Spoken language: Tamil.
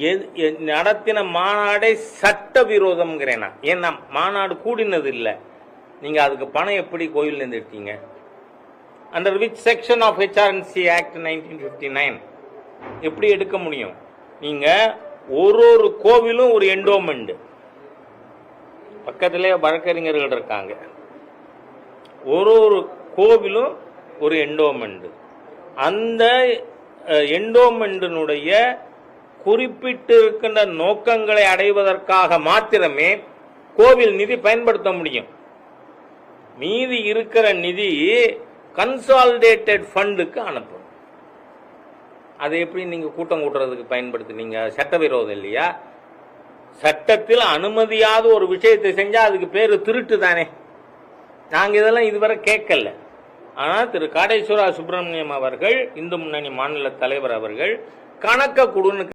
எது- எ- நடத்தின மாநாடே சட்டவிரோதம்ங்கிறேன்? நான் ஏன்னா மாநாடு கூடினது இல்லை நீங்கள் அதுக்கு பணம் எப்படி கோயில்ல இருந்து எடுத்தீங்க? Under which section of HRNC act nineteen fifty nine எப்படி எடுக்க முடியும்? நீங்கள் ஒரு ஒரு கோவிலும் ஒரு என்டோமெண்ட் பக்கத்திலே வழக்கறிஞர்கள் இருக்காங்க. ஒரு ஒரு கோவிலும் ஒரு என்டோமெண்ட் அந்த என்டோமெண்டினுடைய குறிப்பிட்டு இருக்கின்ற நோக்கங்களை அடைவதற்காக மாத்திரமே கோவில் நிதி பயன்படுத்த முடியும். மீதி இருக்கிற நிதி கன்சாலிடேட்டட் ஃபண்டுக்கு அனுப்பும். அதை எப்படி நீங்க கூட்டம் கூட்டுறதுக்கு பயன்படுத்துனீங்க? சட்டவிரோதம் இல்லையா? சட்டத்தில் அனுமதியாத ஒரு விஷயத்தை செஞ்சா அதுக்கு பேரு திருட்டு தானே. நாங்க இதெல்லாம் இதுவரை கேட்கல. ஆனால் திரு காடேஸ்வரா சுப்பிரமணியம் அவர்கள் இந்து முன்னணி மாநில தலைவர் அவர்கள் கணக்க கொடுன்னு